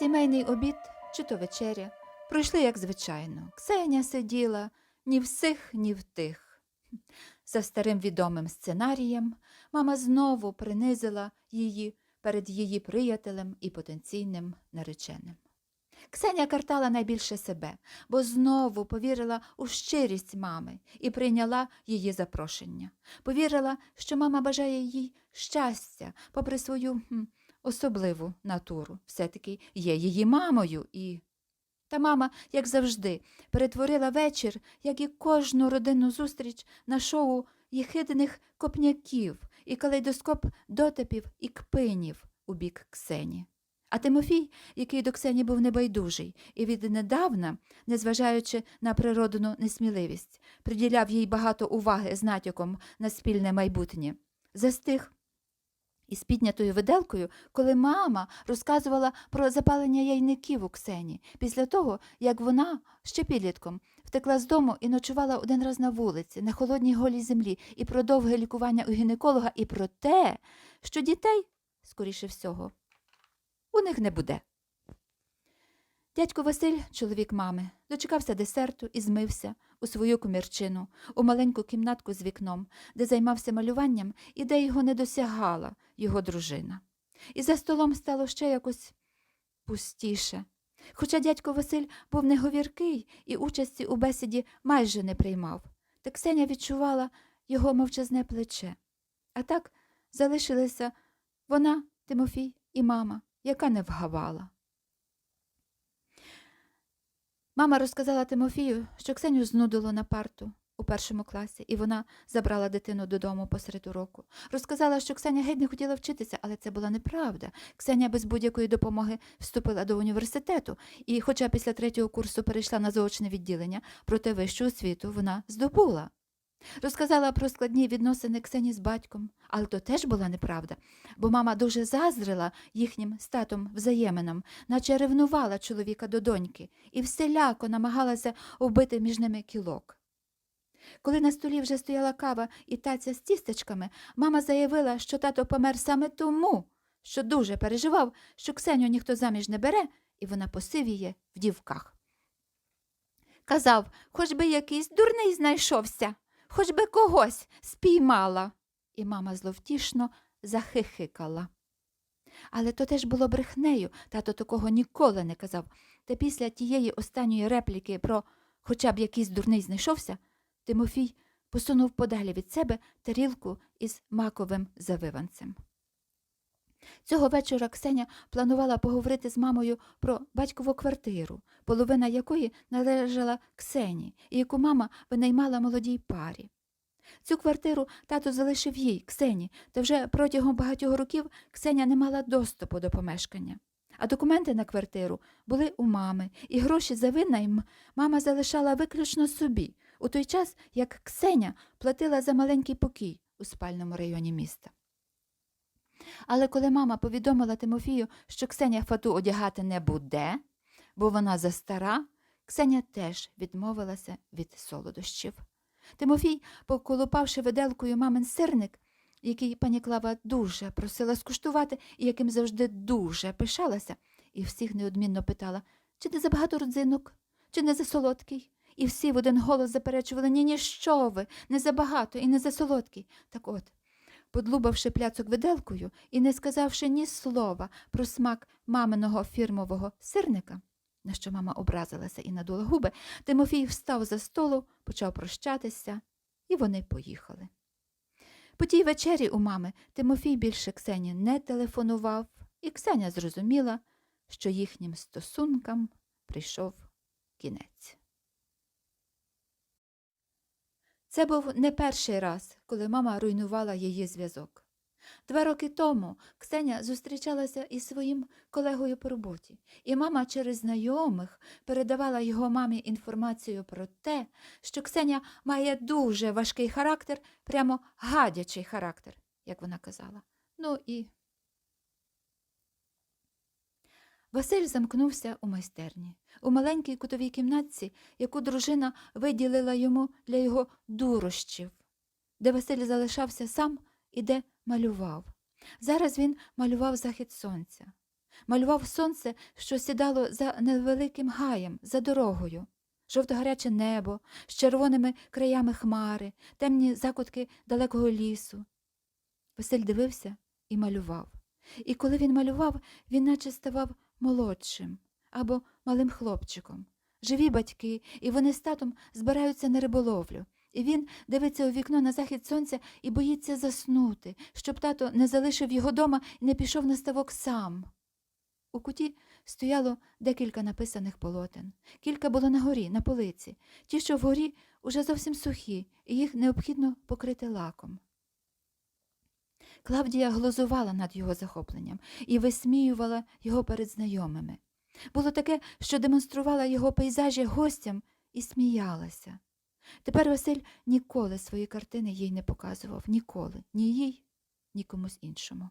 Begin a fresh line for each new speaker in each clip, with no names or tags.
Сімейний обід чи то вечеря пройшли як звичайно. Ксеня сиділа ні в сих, ні в тих. За старим відомим сценарієм мама знову принизила її перед її приятелем і потенційним нареченим. Ксеня картала найбільше себе, бо знову повірила у щирість мами і прийняла її запрошення. Повірила, що мама бажає їй щастя, попри свою хм, особливу натуру. Все-таки є її мамою і. Та мама, як завжди, перетворила вечір, як і кожну родинну зустріч, на шоу єхидних копняків і калейдоскоп дотипів і кпинів у бік Ксені. А Тимофій, який до Ксені був небайдужий і віднедавна, незважаючи на природну несміливість, приділяв їй багато уваги з натяком на спільне майбутнє, застиг із піднятою виделкою, коли мама розказувала про запалення яйників у Ксені, після того, як вона ще підлітком втекла з дому і ночувала один раз на вулиці, на холодній голій землі, і про довге лікування у гінеколога, і про те, що дітей, скоріше всього, у них не буде. Дядько Василь, чоловік мами, дочекався десерту і змився у свою комірчину, у маленьку кімнатку з вікном, де займався малюванням і де його не досягала його дружина. І за столом стало ще якось пустіше. Хоча дядько Василь був неговіркий і участі у бесіді майже не приймав, та Ксеня відчувала його мовчазне плече. А так залишилися вона, Тимофій і мама, яка не вгавала. Мама розказала Тимофію, що Ксеню знудило на парту у першому класі, і вона забрала дитину додому посеред уроку. Розказала, що Ксеня геть не хотіла вчитися, але це була неправда. Ксеня без будь-якої допомоги вступила до університету, і, хоча після третього курсу перейшла на заочне відділення, проте вищу освіту вона здобула. Розказала про складні відносини Ксені з батьком, але то теж була неправда, бо мама дуже заздрила їхнім статом взаєминам, наче ревнувала чоловіка до доньки і всіляко намагалася вбити між ними кілок. Коли на столі вже стояла кава і таця з тістечками, мама заявила, що тато помер саме тому, що дуже переживав, що Ксеню ніхто заміж не бере, і вона посивіє в дівках. Казав, хоч би якийсь дурний знайшовся, хоч би когось спіймала. І мама зловтішно захихикала. Але то теж було брехнею, тато такого ніколи не казав. Та після тієї останньої репліки про хоча б якийсь дурний знайшовся, Тимофій посунув подалі від себе тарілку із маковим завиванцем. Цього вечора Ксеня планувала поговорити з мамою про батькову квартиру, половина якої належала Ксені, і яку мама винаймала молодій парі. Цю квартиру тато залишив їй, Ксені, та вже протягом багатьох років Ксеня не мала доступу до помешкання. А документи на квартиру були у мами, і гроші за винайм мама залишала виключно собі, у той час як Ксеня платила за маленький покій у спальному районі міста. Але коли мама повідомила Тимофію, що Ксеня фату одягати не буде, бо вона застара, Ксеня теж відмовилася від солодощів. Тимофій, поколупавши виделкою мамин сирник, який пані Клава дуже просила скуштувати і яким завжди дуже пишалася, і всіх неодмінно питала, чи не забагато родзинок, чи не засолодкий. І всі в один голос заперечували ні, ні, що ви, не забагато і не засолодкий. Так от, подлубавши пляцок виделкою і не сказавши ні слова про смак маминого фірмового сирника, на що мама образилася і надула губи, Тимофій встав за столу, почав прощатися, і вони поїхали. По тій вечері у мами Тимофій більше Ксені не телефонував, і Ксеня зрозуміла, що їхнім стосункам прийшов кінець. Це був не перший раз, коли мама руйнувала її зв'язок. Два роки тому Ксеня зустрічалася із своїм колегою по роботі, і мама через знайомих передавала його мамі інформацію про те, що Ксеня має дуже важкий характер, прямо гадячий характер, як вона казала. Ну і Василь замкнувся у майстерні, у маленькій кутовій кімнатці, яку дружина виділила йому для його дурощів, де Василь залишався сам і де малював. Зараз він малював захід сонця. малював сонце, що сідало за невеликим гаєм, за дорогою, жовто-гаряче небо з червоними краями хмари, темні закутки далекого лісу. Василь дивився і малював. І коли він малював, він наче ставав молодшим або малим хлопчиком. Живі батьки, і вони з татом збираються на риболовлю. І він дивиться у вікно на захід сонця і боїться заснути, щоб тато не залишив його дома і не пішов на ставок сам. У куті стояло декілька написаних полотен. Кілька було на горі, на полиці. Ті, що вгорі, уже зовсім сухі, і їх необхідно покрити лаком. Клавдія глузувала над його захопленням і висміювала його перед знайомими. Було таке, що демонструвала його пейзажі гостям і сміялася. Тепер Василь ніколи свої картини їй не показував, ніколи, ні їй, ні комусь іншому.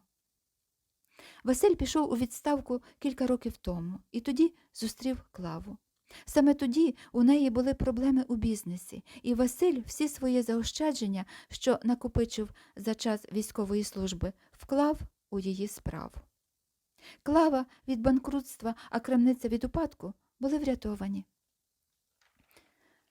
Василь пішов у відставку кілька років тому і тоді зустрів клаву. Саме тоді у неї були проблеми у бізнесі, і Василь всі свої заощадження, що накопичив за час військової служби, вклав у її справу. Клава від банкрутства, а крамниця від упадку були врятовані.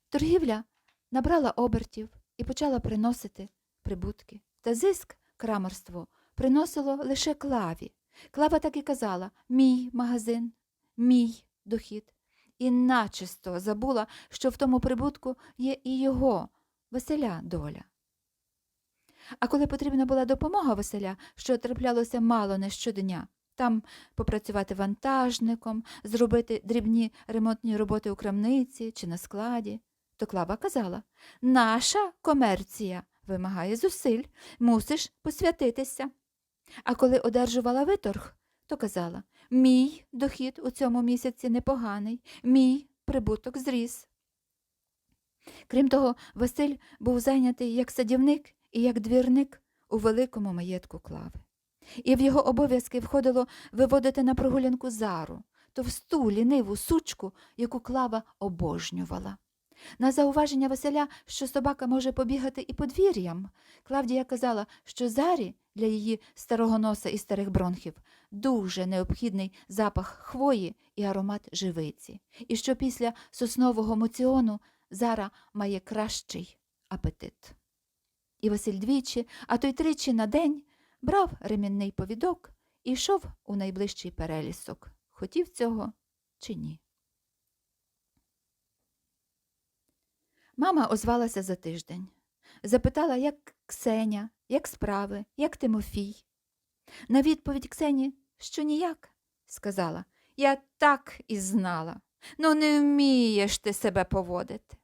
Торгівля набрала обертів і почала приносити прибутки. Та зиск крамарство приносило лише клаві. Клава так і казала мій магазин, мій дохід. І начисто забула, що в тому прибутку є і його, Василя, доля. А коли потрібна була допомога Василя, що траплялося мало не щодня, там попрацювати вантажником, зробити дрібні ремонтні роботи у крамниці чи на складі, то Клава казала Наша комерція вимагає зусиль, мусиш посвятитися. А коли одержувала виторг, то казала Мій дохід у цьому місяці непоганий, мій прибуток зріс. Крім того, Василь був зайнятий як садівник і як двірник у великому маєтку клави. І в його обов'язки входило виводити на прогулянку зару, товсту ліниву сучку, яку клава обожнювала. На зауваження Василя, що собака може побігати і подвір'ям, Клавдія казала, що зарі для її старого носа і старих бронхів дуже необхідний запах хвої і аромат живиці, і що після соснового моціону зара має кращий апетит. І Василь двічі, а то й тричі на день брав ремінний повідок і йшов у найближчий перелісок, хотів цього чи ні. Мама озвалася за тиждень. Запитала, як Ксеня, як справи, як Тимофій. На відповідь Ксені, що ніяк, сказала, я так і знала. Ну, не вмієш ти себе поводити.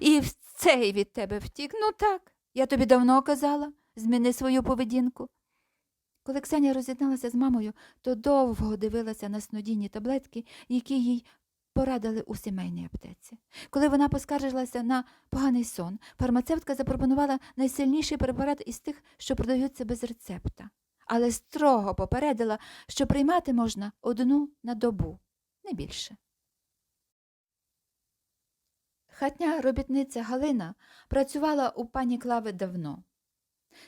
І в цей від тебе втік. Ну так, я тобі давно казала, зміни свою поведінку. Коли Ксеня роз'єдналася з мамою, то довго дивилася на снодійні таблетки, які їй порадили у сімейній аптеці. Коли вона поскаржилася на поганий сон, фармацевтка запропонувала найсильніший препарат із тих, що продаються без рецепта, але строго попередила, що приймати можна одну на добу, не більше. Хатня робітниця Галина працювала у пані Клави давно.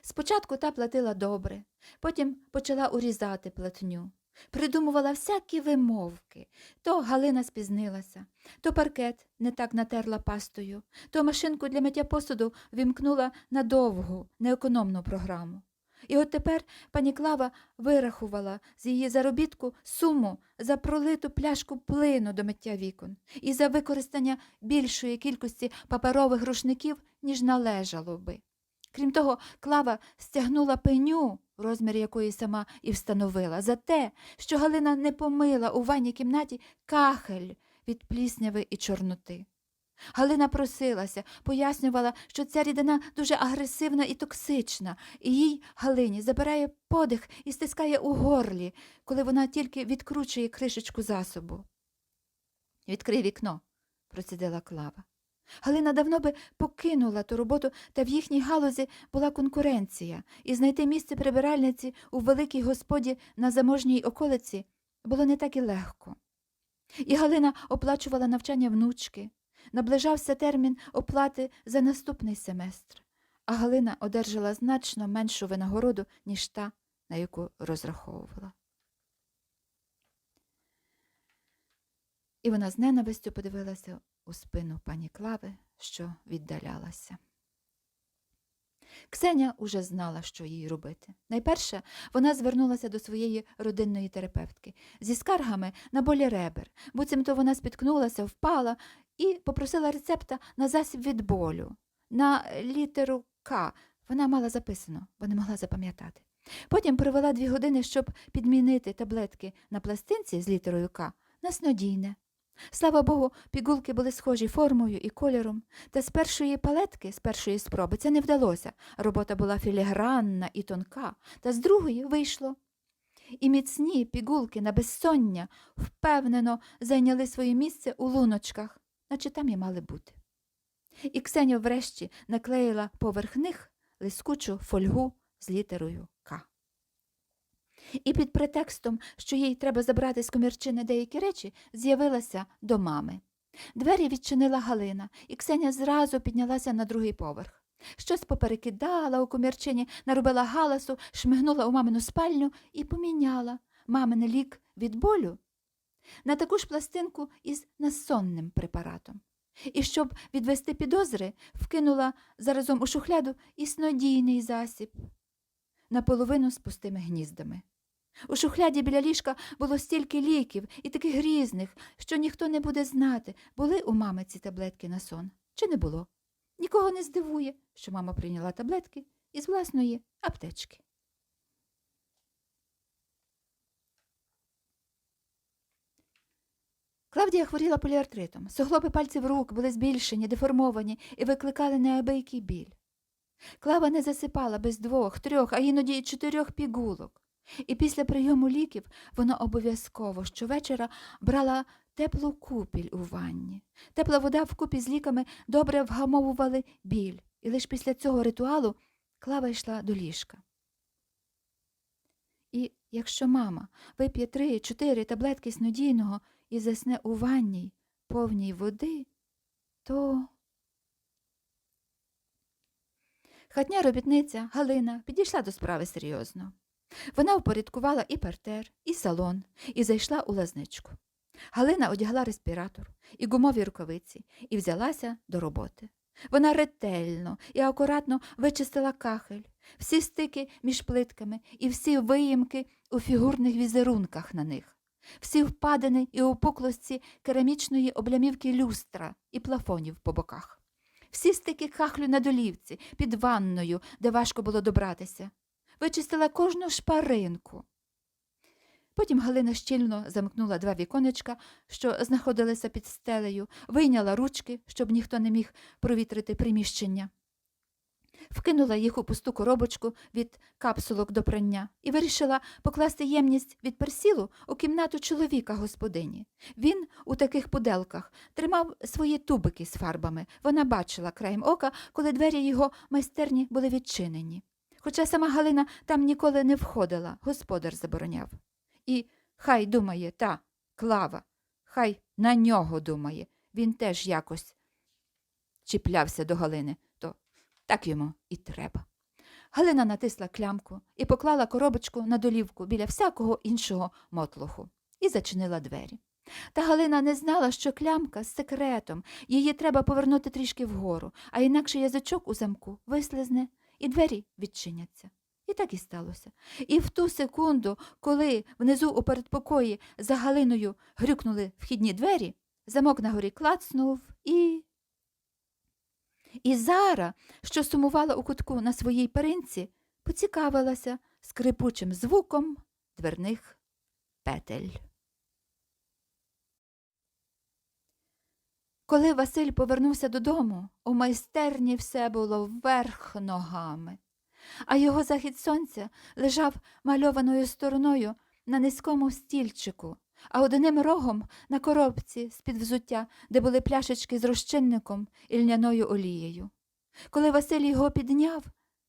Спочатку та платила добре, потім почала урізати платню. Придумувала всякі вимовки. То Галина спізнилася, то паркет не так натерла пастою, то машинку для миття посуду вімкнула на довгу, неекономну програму. І от тепер пані Клава вирахувала з її заробітку суму за пролиту пляшку плину до миття вікон і за використання більшої кількості паперових рушників, ніж належало би. Крім того, Клава стягнула пеню, розмір якої сама і встановила, за те, що Галина не помила у ванній кімнаті кахель від плісняви і чорноти. Галина просилася, пояснювала, що ця рідина дуже агресивна і токсична, і їй, Галині, забирає подих і стискає у горлі, коли вона тільки відкручує кришечку засобу. Відкрий вікно, процідила Клава. Галина давно би покинула ту роботу, та в їхній галузі була конкуренція, і знайти місце прибиральниці у великій господі на заможній околиці було не так і легко. І Галина оплачувала навчання внучки, наближався термін оплати за наступний семестр, а Галина одержала значно меншу винагороду, ніж та, на яку розраховувала. І вона з ненавистю подивилася у спину пані Клави, що віддалялася. Ксеня уже знала, що їй робити. Найперше вона звернулася до своєї родинної терапевтки зі скаргами на болі ребер, буцімто вона спіткнулася, впала і попросила рецепта на засіб від болю, на літеру К. Вона мала записано, бо не могла запам'ятати. Потім провела дві години, щоб підмінити таблетки на пластинці з літерою К на снодійне. Слава Богу, пігулки були схожі формою і кольором, та з першої палетки, з першої спроби, це не вдалося. Робота була філігранна і тонка, та з другої вийшло. І міцні пігулки на безсоння впевнено зайняли своє місце у луночках, наче там і мали бути. І Ксеня врешті наклеїла поверх них лискучу фольгу з літерою. І під претекстом, що їй треба забрати з комірчини деякі речі, з'явилася до мами. Двері відчинила Галина, і Ксеня зразу піднялася на другий поверх. Щось поперекидала у комірчині, наробила галасу, шмигнула у мамину спальню і поміняла мамин лік від болю на таку ж пластинку із насонним препаратом. І щоб відвести підозри, вкинула заразом у шухляду і снодійний засіб наполовину з пустими гніздами. У шухляді біля ліжка було стільки ліків і таких різних, що ніхто не буде знати, були у мами ці таблетки на сон чи не було. Нікого не здивує, що мама прийняла таблетки із власної аптечки. Клавдія хворіла поліартритом. Суглоби пальців рук були збільшені, деформовані і викликали неабиякий біль. Клава не засипала без двох, трьох, а іноді й чотирьох пігулок. І після прийому ліків вона обов'язково щовечора брала теплу купіль у ванні. Тепла вода вкупі з ліками добре вгамовували біль, і лише після цього ритуалу клава йшла до ліжка. І якщо мама вип'є три-чотири таблетки снодійного і засне у ванній повній води, то. Хатня робітниця Галина підійшла до справи серйозно. Вона впорядкувала і партер, і салон, і зайшла у лазничку. Галина одягла респіратор і гумові рукавиці і взялася до роботи. Вона ретельно і акуратно вичистила кахель, всі стики між плитками і всі виїмки у фігурних візерунках на них, всі впадини і опуклості керамічної облямівки люстра і плафонів по боках, всі стики кахлю на долівці, під ванною, де важко було добратися. Вичистила кожну шпаринку. Потім Галина щільно замкнула два віконечка, що знаходилися під стелею, вийняла ручки, щоб ніхто не міг провітрити приміщення, вкинула їх у пусту коробочку від капсулок до прання і вирішила покласти ємність від персілу у кімнату чоловіка господині. Він у таких пуделках тримав свої тубики з фарбами. Вона бачила краєм ока, коли двері його майстерні були відчинені. Хоча сама Галина там ніколи не входила, господар забороняв. І хай думає та клава, хай на нього думає. Він теж якось чіплявся до Галини, то так йому і треба. Галина натисла клямку і поклала коробочку на долівку біля всякого іншого мотлуху і зачинила двері. Та Галина не знала, що клямка з секретом, її треба повернути трішки вгору, а інакше язичок у замку вислизне і двері відчиняться. І так і сталося. І в ту секунду, коли внизу у передпокої за Галиною грюкнули вхідні двері, замок на горі клацнув і. І Зара, що сумувала у кутку на своїй перинці, поцікавилася скрипучим звуком дверних петель. Коли Василь повернувся додому, у майстерні все було вверх ногами, а його захід сонця лежав мальованою стороною на низькому стільчику, а одним рогом на коробці з-під взуття, де були пляшечки з розчинником і льняною олією. Коли Василь його підняв,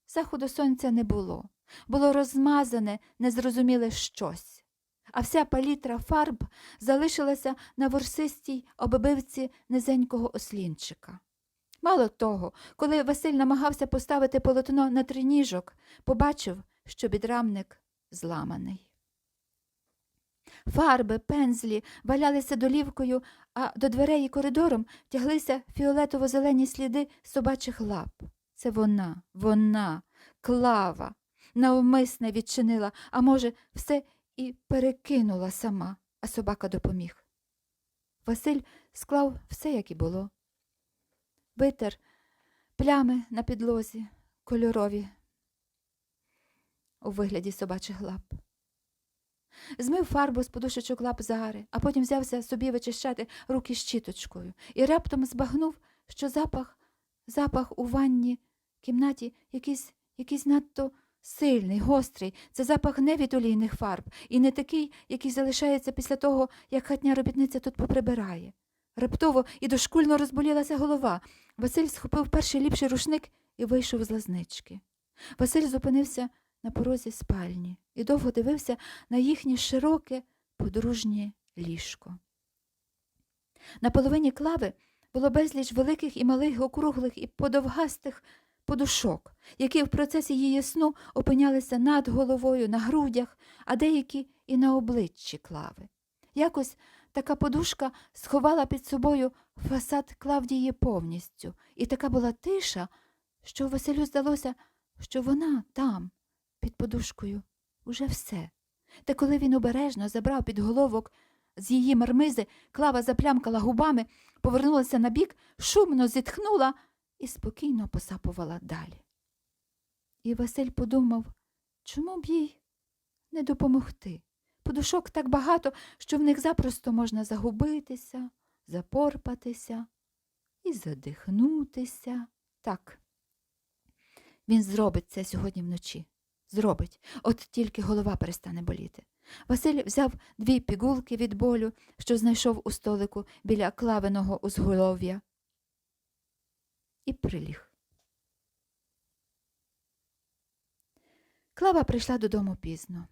заходу сонця не було, було розмазане, незрозуміле щось а вся палітра фарб залишилася на ворсистій оббивці низенького ослінчика. Мало того, коли Василь намагався поставити полотно на триніжок, побачив, що підрамник зламаний. Фарби, пензлі валялися долівкою, а до дверей і коридором тяглися фіолетово-зелені сліди собачих лап. Це вона, вона, клава, навмисне відчинила, а може, все і перекинула сама, а собака допоміг. Василь склав все, як і було. Витер плями на підлозі, кольорові у вигляді собачих лап. Змив фарбу з подушечок лап Зари, а потім взявся собі вичищати руки щіточкою і раптом збагнув, що запах, запах у ванні кімнаті якийсь, якийсь надто сильний, гострий. Це запах не від олійних фарб і не такий, який залишається після того, як хатня робітниця тут поприбирає. Раптово і дошкульно розболілася голова. Василь схопив перший ліпший рушник і вийшов з лазнички. Василь зупинився на порозі спальні і довго дивився на їхнє широке подружнє ліжко. На половині клави було безліч великих і малих округлих і подовгастих подушок, які в процесі її сну опинялися над головою, на грудях, а деякі і на обличчі клави. Якось така подушка сховала під собою фасад Клавдії повністю, і така була тиша, що Василю здалося, що вона там, під подушкою, уже все. Та коли він обережно забрав під головок з її мармизи, клава заплямкала губами, повернулася на бік, шумно зітхнула і спокійно посапувала далі. І Василь подумав, чому б їй не допомогти? Подушок так багато, що в них запросто можна загубитися, запорпатися і задихнутися. Так, він зробить це сьогодні вночі. Зробить, от тільки голова перестане боліти. Василь взяв дві пігулки від болю, що знайшов у столику біля клавиного узголов'я, і приліг. Клава прийшла додому пізно.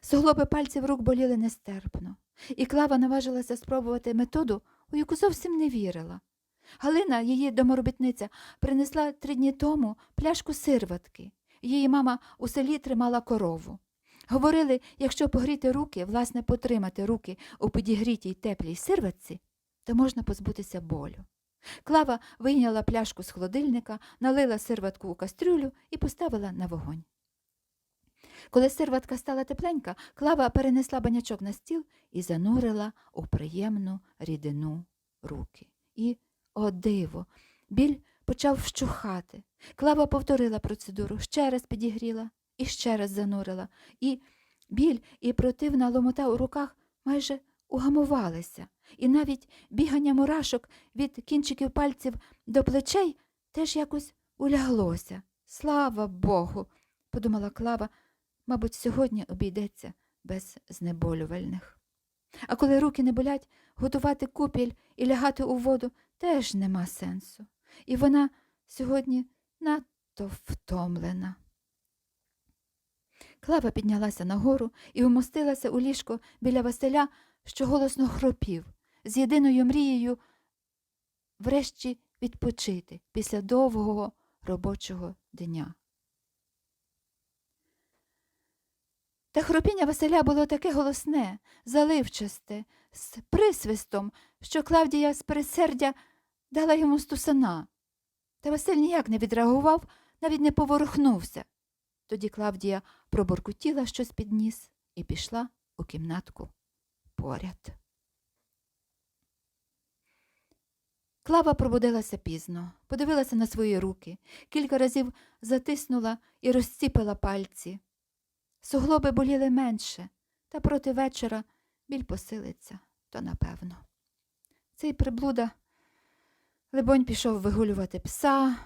Суглоби пальців рук боліли нестерпно, і клава наважилася спробувати методу, у яку зовсім не вірила. Галина, її доморобітниця, принесла три дні тому пляшку сирватки. Її мама у селі тримала корову. Говорили, якщо погріти руки, власне, потримати руки у підігрітій теплій сирватці, то можна позбутися болю. Клава вийняла пляшку з холодильника, налила сирватку у кастрюлю і поставила на вогонь. Коли сирватка стала тепленька, клава перенесла банячок на стіл і занурила у приємну рідину руки. І, о диво, біль почав вщухати. Клава повторила процедуру, ще раз підігріла і ще раз занурила. І біль і противна ломота у руках майже угамувалися, і навіть бігання мурашок від кінчиків пальців до плечей теж якось уляглося. Слава Богу, подумала Клава, мабуть, сьогодні обійдеться без знеболювальних. А коли руки не болять, готувати купіль і лягати у воду теж нема сенсу. І вона сьогодні надто втомлена. Клава піднялася нагору і умостилася у ліжко біля Василя, що голосно хропів, з єдиною мрією врешті відпочити після довгого робочого дня. Та хропіння Василя було таке голосне, заливчасте, з присвистом, що Клавдія з пересердя дала йому стусана. Та Василь ніяк не відреагував, навіть не поворухнувся. Тоді Клавдія проборкутіла щось під ніс і пішла у кімнатку поряд. Клава пробудилася пізно, подивилася на свої руки, кілька разів затиснула і розціпила пальці. Суглоби боліли менше, та проти вечора біль посилиться, то напевно. Цей приблуда, либонь, пішов вигулювати пса.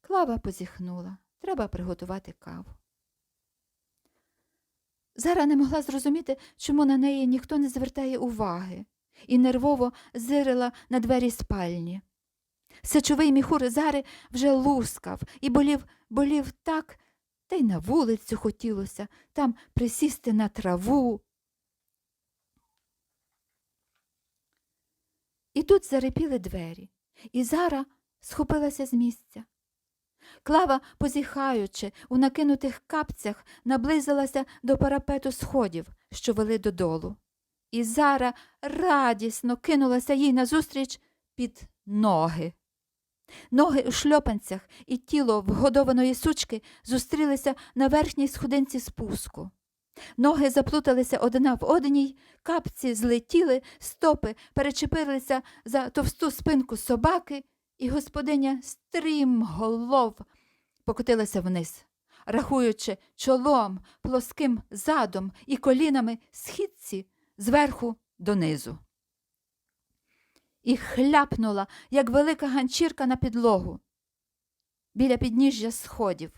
Клава позіхнула. Треба приготувати каву. Зара не могла зрозуміти, чому на неї ніхто не звертає уваги, і нервово зирила на двері спальні. Сечовий міхур Зари вже лускав і болів, болів так, та й на вулицю хотілося там присісти на траву. І тут зарипіли двері, і Зара схопилася з місця. Клава, позіхаючи, у накинутих капцях наблизилася до парапету сходів, що вели додолу, і Зара радісно кинулася їй назустріч під ноги. Ноги у шльопанцях і тіло вгодованої сучки зустрілися на верхній сходинці спуску. Ноги заплуталися одна в одній, капці злетіли, стопи перечепилися за товсту спинку собаки, і господиня стрімголов покотилася вниз, рахуючи чолом, плоским задом і колінами східці зверху донизу. І хляпнула, як велика ганчірка на підлогу, біля підніжжя сходів,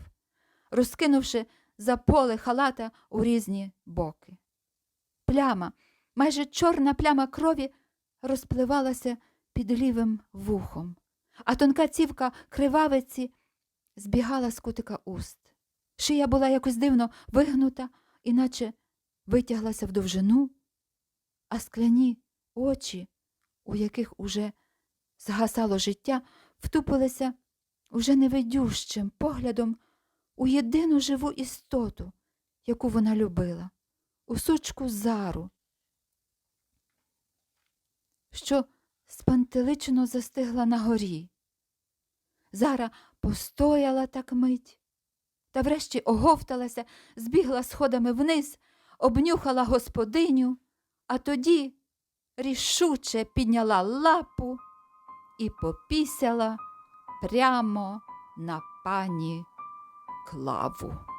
розкинувши за поле халата у різні боки. Пляма, майже чорна пляма крові розпливалася під лівим вухом, а тонка цівка кривавиці збігала з кутика уст. Шия була якось дивно вигнута, іначе витяглася в довжину, а скляні очі, у яких уже згасало життя, втупилися уже невидющим поглядом у єдину живу істоту, яку вона любила, у сучку зару, що спантеличено застигла на горі. Зара постояла так мить, та врешті оговталася, збігла сходами вниз, обнюхала господиню, а тоді рішуче підняла лапу і попісяла прямо на пані Клаву.